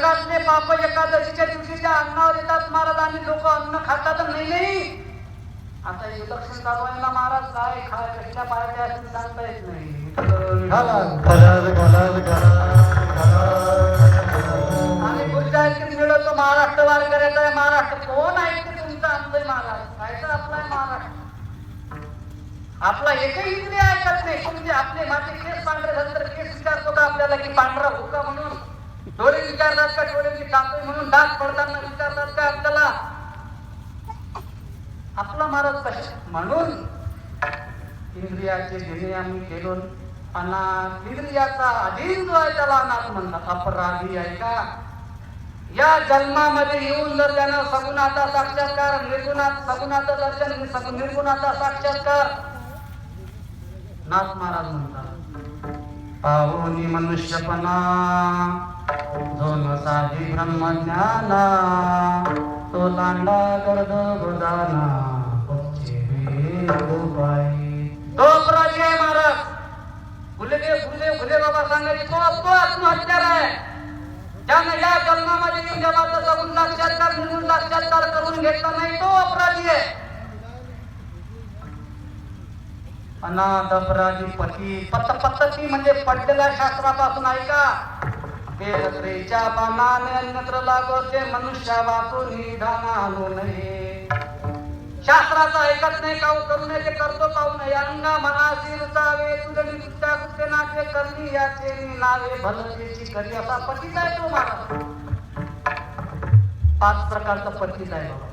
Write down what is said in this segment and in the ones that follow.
जगातले पाप एकादशीच्या दिवशीच्या अन्नावर येतात महाराज आणि लोक अन्न खातात नाही नाही. आता इलेक्शन चालवायला महाराज काय खा कशा पार्ट्या असतील सांगता येत नाही. आणि पुढच्या ऐकून मिळवतो महाराष्ट्र वार करायचा आहे. महाराष्ट्र कोण ऐकते तुमचं आमचं महाराज? काय आपला आहे महाराष्ट्र. आपला एकही इंद्रिय ऐकत नाही. तुमचे आपले माझे केस पांढरे झाले तर केस विचारतो का आपल्याला की पांढरे डोळे विचारतात का डोळ्याची टाकू म्हणून डाग पडताना विचारतात का आपल्याला? आपला महाराज कशा म्हणून इंद्रियाचे घेणे आम्ही केलो. अनाथ इंद्रियाचा अधीन जो आहे त्याला अनाथ म्हणतात. अपराधी आहे का? या जन्मामध्ये येऊन जर त्यानं सगुणाचा साक्षात्कार निर्गुणात सगुणाचं दर्शन निर्गुणाचा साक्षात्कार नाथ महाराज म्हणतात. पाहुनी मनुष्यपणा. साधी नसाधी ब्रह्मज्ञाना तो लांडा गर्द गोदाना तो अपराधी आहे महाराज फुले फुले फुले बाबा सांगायचे तो तो आत्महत्यार आहे. त्याने या जन्मामध्ये मी देवाचा सगुण साक्षात्कार निर्गुण साक्षात्कार करून घेतला नाही तो अपराधी आहे. अनाथ अपराधी पती पत पद्धती म्हणजे पडलेल्या शास्त्रापासून ऐका. वेदत्रेच्या बाणाने अन्यत्र लागोते मनुष्या वापरून निधान आणू नये. शास्त्राचा ऐकत नाही काऊ करू नये ते करतो काऊ नये. अंगा मना शिरसावे तुझी दुसऱ्या कुठे नाचे करणी याचे नावे. भलतेची करी असा पतीच आहे तो महाराज पाच प्रकारचा पतीच आहे बाबा.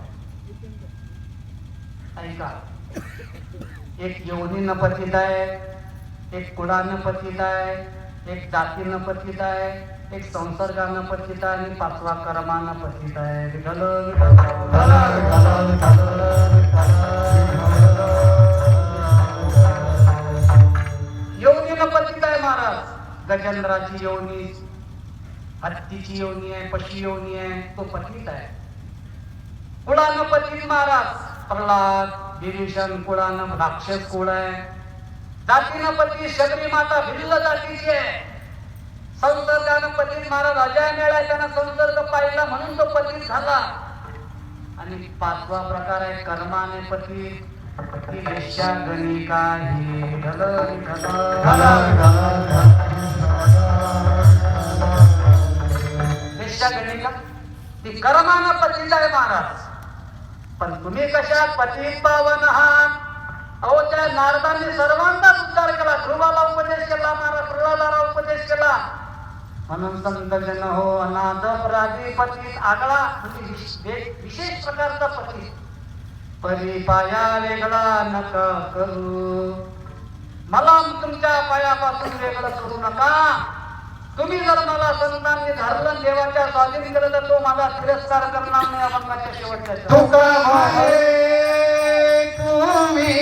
ऐका. एक योनीनं पतित आहे एक कुळानं पतित आहे एक जातीनं पतित आहे एक संसर्गानं पतित आहे आणि पाचवा कर्मानं पतित आहे. योनीनं पतित आहे महाराज. गजेंद्राची योनी हत्तीची योनी आहे पशी योनी आहे तो पतित आहे. कुळानं पतित महाराज. प्रल्हाद विभीषण कुळानं राक्षस कुळ आहे. जातीनं पती शबरी माता भिल्ल जातीची आहे. संसर्गानं पतित महाराज अजय मेळा त्यानं संसर्ग पाहिला म्हणून तो पतित झाला. आणि पाचवा प्रकार आहे कर्माने पती ती वेश्या गणिका ढल गणिका ती कर्मानं पतित आहे महाराज. पण तुम्ही कशा पतित पावन आहात? अहो त्या नारदांनी सर्वांचाच उद्धार केला. ध्रुवाला उपदेश केला महाराज प्रल्हादाला उपदेश केला. म्हणून संत जन हो अनाथ अपराधी पतीत आगळा. म्हणजे विशेष प्रकारचा पती परी पाया वेगळा नका करू. मला तुमच्या पायापासून वेगळं करू नका. तुम्ही जर मला संतांनी धरलं देवाच्या स्वाधीन केलं तर तो माझा तिरस्कार करणार नाही अभंगाच्या शेवटच्या तुम्ही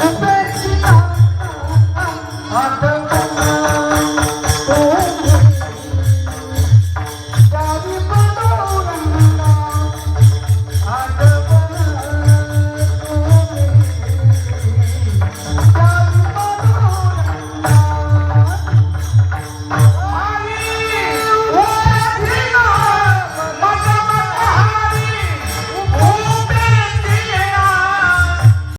आता